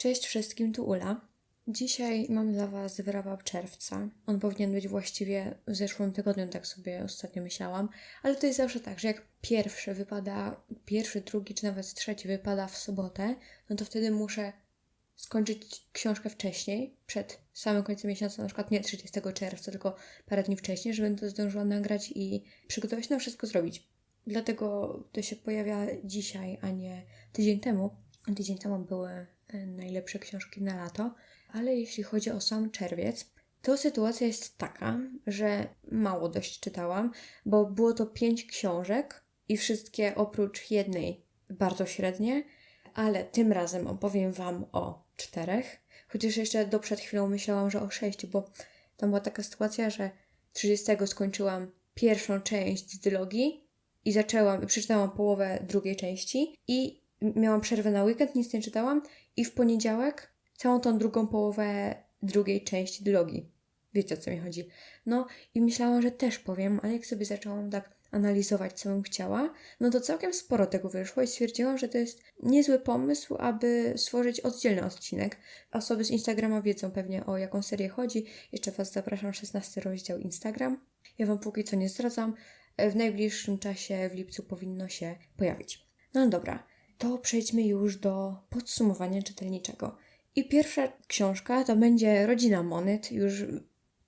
Cześć wszystkim, tu Ula. Dzisiaj mam dla Was wrap czerwca. On powinien być właściwie w zeszłym tygodniu, tak sobie ostatnio myślałam, ale to jest zawsze tak, że jak pierwszy wypada, pierwszy, drugi czy nawet trzeci wypada w sobotę, no to wtedy muszę skończyć książkę wcześniej, przed samym końcem miesiąca, na przykład nie 30 czerwca, tylko parę dni wcześniej, żebym to zdążyła nagrać i przygotować na wszystko zrobić. Dlatego to się pojawia dzisiaj, a nie tydzień temu. Tydzień temu były najlepsze książki na lato, ale jeśli chodzi o sam czerwiec, to sytuacja jest taka, że mało dość czytałam, bo było to pięć książek i wszystkie oprócz jednej bardzo średnie, ale tym razem opowiem Wam o czterech, chociaż jeszcze do przed chwilą myślałam, że o sześciu, bo tam była taka sytuacja, że 30 skończyłam pierwszą część z dylogii i zaczęłam, przeczytałam połowę drugiej części i miałam przerwę na weekend, nic nie czytałam i w poniedziałek całą tą drugą połowę drugiej części dylogii. Wiecie o co mi chodzi. No i myślałam, że też powiem, ale jak sobie zaczęłam tak analizować, co bym chciała, no to całkiem sporo tego wyszło i stwierdziłam, że to jest niezły pomysł, aby stworzyć oddzielny odcinek. Osoby z Instagrama wiedzą pewnie o jaką serię chodzi. Jeszcze Was zapraszam, 16 rozdział Instagram. Ja Wam póki co nie zdradzam. W najbliższym czasie, w lipcu, powinno się pojawić. No dobra, to przejdźmy już do podsumowania czytelniczego. I pierwsza książka to będzie Rodzina Monet, już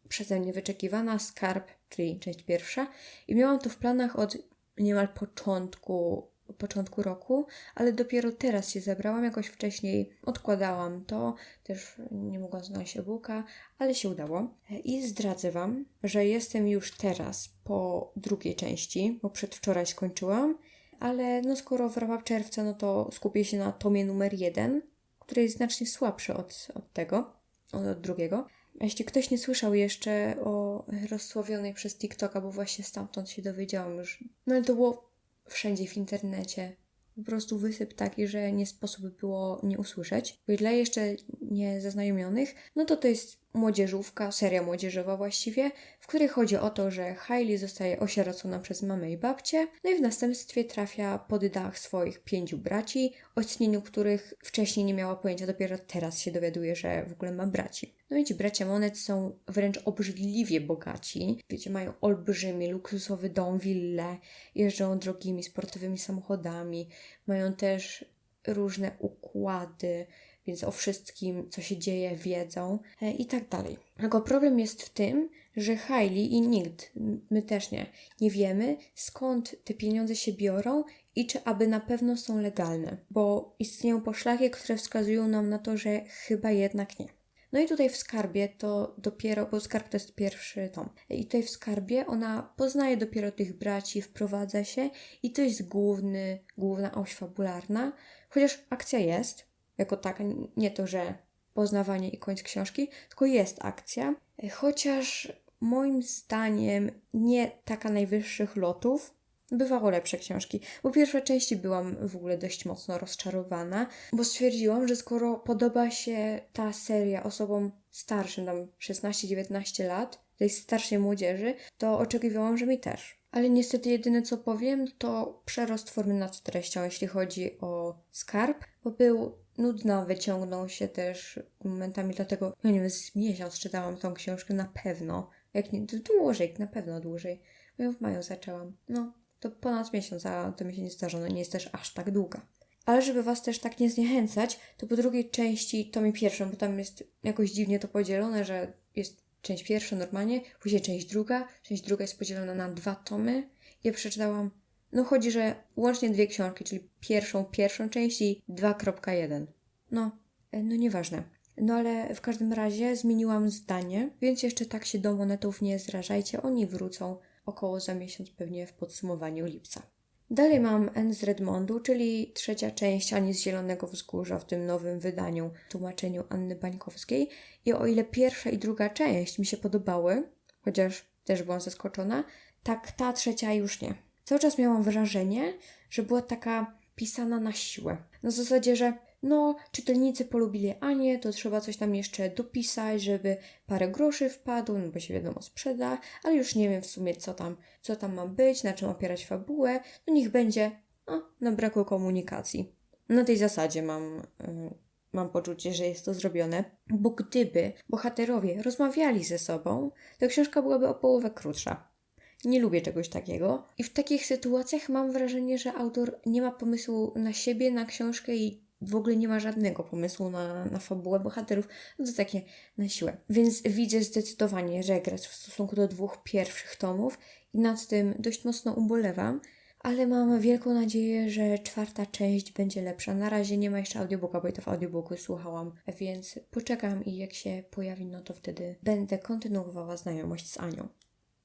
przeze mnie wyczekiwana, Skarb, czyli część pierwsza. I miałam to w planach od niemal początku, początku roku, ale dopiero teraz się zebrałam, jakoś wcześniej odkładałam to, też nie mogłam znaleźć e-booka, ale się udało. I zdradzę Wam, że jestem już teraz po drugiej części, bo przedwczoraj skończyłam, ale no skoro wrap czerwca, no to skupię się na tomie numer jeden, który jest znacznie słabszy od, od tego, od, od drugiego. A jeśli ktoś nie słyszał jeszcze o rozsławionej przez TikToka, bo właśnie stamtąd się dowiedziałam już, no ale to było wszędzie w internecie. Po prostu wysyp taki, że nie sposób było nie usłyszeć. Bo dla jeszcze niezaznajomionych, no to to jest młodzieżówka, seria młodzieżowa właściwie, w której chodzi o to, że Hailey zostaje osierocona przez mamę i babcię, no i w następstwie trafia pod dach swoich pięciu braci, o istnieniu których wcześniej nie miała pojęcia, dopiero teraz się dowiaduje, że w ogóle ma braci. No i ci bracia Monet są wręcz obrzydliwie bogaci. Wiecie, mają olbrzymi, luksusowy dom, willę, jeżdżą drogimi sportowymi samochodami, mają też różne układy, więc o wszystkim, co się dzieje, wiedzą e, i tak dalej. Tylko problem jest w tym, że Hailey i nikt, my też nie, nie wiemy skąd te pieniądze się biorą i czy aby na pewno są legalne, bo istnieją poszlaki, które wskazują nam na to, że chyba jednak nie. No i tutaj w skarbie to dopiero, bo skarb to jest pierwszy tom. I tutaj w skarbie ona poznaje dopiero tych braci, wprowadza się i to jest główny, główna oś fabularna, chociaż akcja jest, jako taka, nie to, że poznawanie i koniec książki, tylko jest akcja, chociaż moim zdaniem nie taka najwyższych lotów, bywało lepsze książki. Po pierwszej części byłam w ogóle dość mocno rozczarowana, bo stwierdziłam, że skoro podoba się ta seria osobom starszym, tam 16-19 lat, tej starszej młodzieży, to oczekiwałam, że mi też. Ale niestety jedyne co powiem, to przerost formy nad treścią, jeśli chodzi o skarb, bo był nudna, wyciągnął się też momentami, dlatego, no nie wiem, z miesiąc czytałam tą książkę na pewno. Jak nie, dłużej, na pewno dłużej. Bo ją w maju zaczęłam. No, to ponad miesiąc, a to mi się nie zdarzyło, no nie jest też aż tak długa. Ale żeby Was też tak nie zniechęcać, to po drugiej części, to mi pierwszą, bo tam jest jakoś dziwnie to podzielone, że jest część pierwsza normalnie, później część druga, część druga jest podzielona na dwa tomy. Ja przeczytałam, no chodzi, że łącznie dwie książki, czyli pierwszą, pierwszą część i 2.1. No, e, no nieważne. No ale w każdym razie zmieniłam zdanie, więc jeszcze tak się do monetów nie zrażajcie, oni wrócą około za miesiąc pewnie w podsumowaniu lipca. Dalej mam N z Redmondu, czyli trzecia część Ani z Zielonego Wzgórza w tym nowym wydaniu, tłumaczeniu Anny Bańkowskiej. I o ile pierwsza i druga część mi się podobały, chociaż też byłam zaskoczona, tak ta trzecia już nie. Cały czas miałam wrażenie, że była taka pisana na siłę. Na zasadzie, że no, czytelnicy polubili Anię, to trzeba coś tam jeszcze dopisać, żeby parę groszy wpadło, no bo się wiadomo sprzeda, ale już nie wiem w sumie co tam, co tam ma być, na czym opierać fabułę, no niech będzie, no, na braku komunikacji. Na tej zasadzie mam, yy, mam poczucie, że jest to zrobione, bo gdyby bohaterowie rozmawiali ze sobą, to książka byłaby o połowę krótsza. Nie lubię czegoś takiego. I w takich sytuacjach mam wrażenie, że autor nie ma pomysłu na siebie, na książkę i w ogóle nie ma żadnego pomysłu na, na fabułę bohaterów. No to takie na siłę. Więc widzę zdecydowanie regres w stosunku do dwóch pierwszych tomów i nad tym dość mocno ubolewam. Ale mam wielką nadzieję, że czwarta część będzie lepsza. Na razie nie ma jeszcze audiobooka, bo ja to w audiobooku słuchałam, więc poczekam i jak się pojawi, no to wtedy będę kontynuowała znajomość z Anią.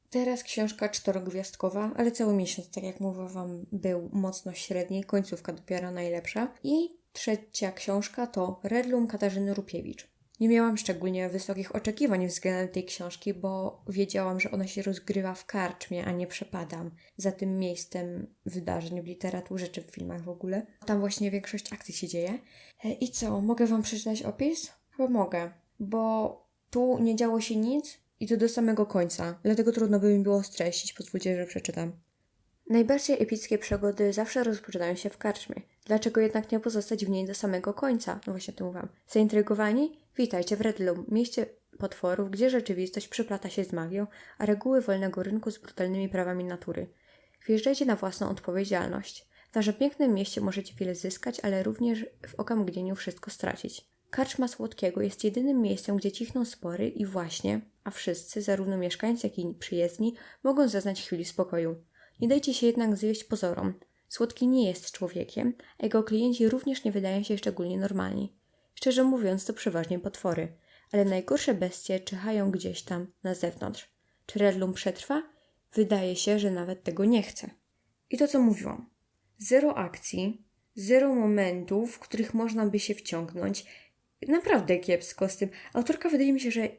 Teraz książka czterogwiazdkowa, ale cały miesiąc, tak jak mówiłam, był mocno średni, końcówka dopiero najlepsza. I trzecia książka to Redlum Katarzyny Rupiewicz. Nie miałam szczególnie wysokich oczekiwań względem tej książki, bo wiedziałam, że ona się rozgrywa w karczmie, a nie przepadam za tym miejscem wydarzeń w literaturze czy w filmach w ogóle. Tam właśnie większość akcji się dzieje. E, I co, mogę Wam przeczytać opis? Chyba mogę, bo tu nie działo się nic i to do samego końca, dlatego trudno by mi było streścić, pozwólcie, że przeczytam. Najbardziej epickie przygody zawsze rozpoczynają się w karczmie. Dlaczego jednak nie pozostać w niej do samego końca? No właśnie o tym mówiłam. Zaintrygowani? Witajcie w Redlum, mieście potworów, gdzie rzeczywistość przyplata się z magią, a reguły wolnego rynku z brutalnymi prawami natury. Wjeżdżajcie na własną odpowiedzialność. W naszym pięknym mieście możecie wiele zyskać, ale również w okamgnieniu wszystko stracić. Karczma Słodkiego jest jedynym miejscem, gdzie cichną spory i właśnie, a wszyscy, zarówno mieszkańcy, jak i przyjezdni, mogą zaznać chwili spokoju. Nie dajcie się jednak zwieść pozorom. Słodki nie jest człowiekiem, a jego klienci również nie wydają się szczególnie normalni. Szczerze mówiąc, to przeważnie potwory, ale najgorsze bestie czyhają gdzieś tam na zewnątrz. Czy Redlum przetrwa? Wydaje się, że nawet tego nie chce. I to, co mówiłam. Zero akcji, zero momentów, w których można by się wciągnąć. Naprawdę kiepsko z tym. Autorka wydaje mi się, że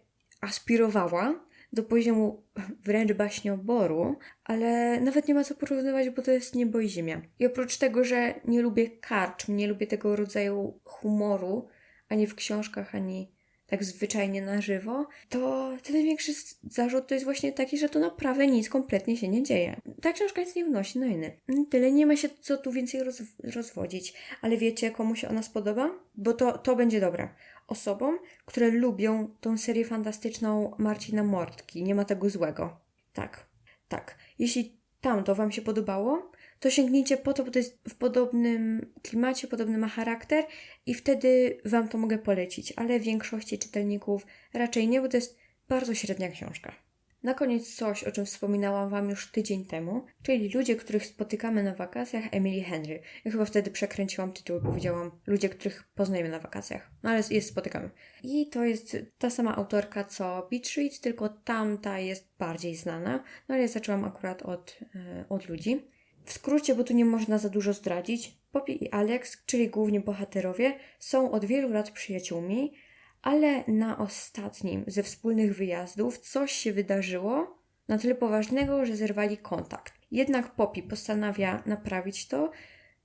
aspirowała do poziomu wręcz baśnioboru, ale nawet nie ma co porównywać, bo to jest niebo i ziemia. I oprócz tego, że nie lubię karczm, nie lubię tego rodzaju humoru, ani w książkach, ani tak zwyczajnie na żywo, to ten największy zarzut to jest właśnie taki, że tu naprawdę nic kompletnie się nie dzieje. Ta książka nic nie wnosi na inny. Tyle, nie ma się co tu więcej roz, rozwodzić. Ale wiecie, komu się ona spodoba? Bo to, to będzie dobre. Osobom, które lubią tą serię fantastyczną Marcina Mortki. Nie ma tego złego. Tak, tak. Jeśli tamto Wam się podobało, to sięgnijcie po to, bo to jest w podobnym klimacie, podobny ma charakter i wtedy Wam to mogę polecić, ale większości czytelników raczej nie, bo to jest bardzo średnia książka. Na koniec coś, o czym wspominałam Wam już tydzień temu, czyli ludzie, których spotykamy na wakacjach Emily Henry. Ja chyba wtedy przekręciłam tytuł, powiedziałam ludzie, których poznajemy na wakacjach. No ale jest spotykamy. I to jest ta sama autorka co Beach Read, tylko tamta jest bardziej znana. No ale ja zaczęłam akurat od, e, od ludzi. W skrócie, bo tu nie można za dużo zdradzić, Poppy i Alex, czyli główni bohaterowie, są od wielu lat przyjaciółmi, ale na ostatnim ze wspólnych wyjazdów coś się wydarzyło na tyle poważnego, że zerwali kontakt. Jednak Poppy postanawia naprawić to,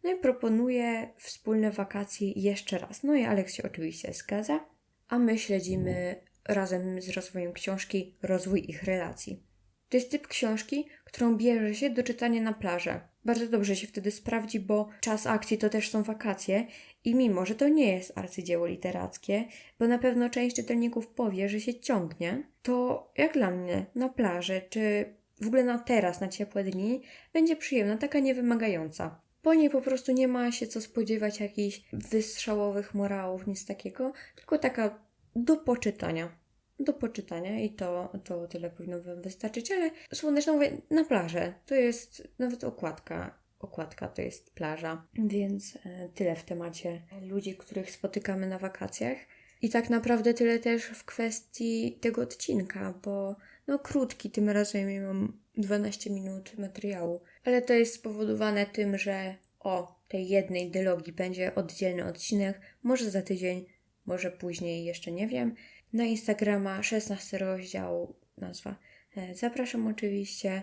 no i proponuje wspólne wakacje jeszcze raz. No i Alex się oczywiście zgadza, a my śledzimy razem z rozwojem książki rozwój ich relacji. To jest typ książki, którą bierze się do czytania na plaży. Bardzo dobrze się wtedy sprawdzi, bo czas akcji to też są wakacje i mimo, że to nie jest arcydzieło literackie, bo na pewno część czytelników powie, że się ciągnie, to jak dla mnie na plaży, czy w ogóle na teraz, na ciepłe dni, będzie przyjemna, taka niewymagająca. Po niej po prostu nie ma się co spodziewać jakichś wystrzałowych morałów, nic takiego, tylko taka do poczytania do poczytania i to, to tyle powinno Wam wystarczyć, ale słoneczną mówię na plażę. To jest nawet okładka. Okładka to jest plaża, więc e, tyle w temacie ludzi, których spotykamy na wakacjach. I tak naprawdę tyle też w kwestii tego odcinka, bo no krótki, tym razem ja mam 12 minut materiału, ale to jest spowodowane tym, że o tej jednej dylogii będzie oddzielny odcinek, może za tydzień, może później, jeszcze nie wiem na Instagrama 16 rozdział nazwa. E, zapraszam oczywiście.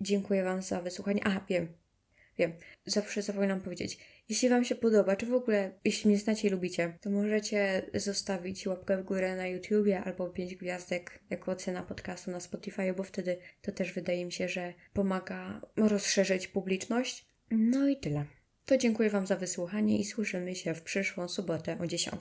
Dziękuję Wam za wysłuchanie. A, wiem, wiem, zawsze zapominam powiedzieć. Jeśli Wam się podoba, czy w ogóle, jeśli mnie znacie i lubicie, to możecie zostawić łapkę w górę na YouTubie albo 5 gwiazdek jako ocena podcastu na Spotify, bo wtedy to też wydaje mi się, że pomaga rozszerzyć publiczność. No i tyle. To dziękuję Wam za wysłuchanie i słyszymy się w przyszłą sobotę o 10.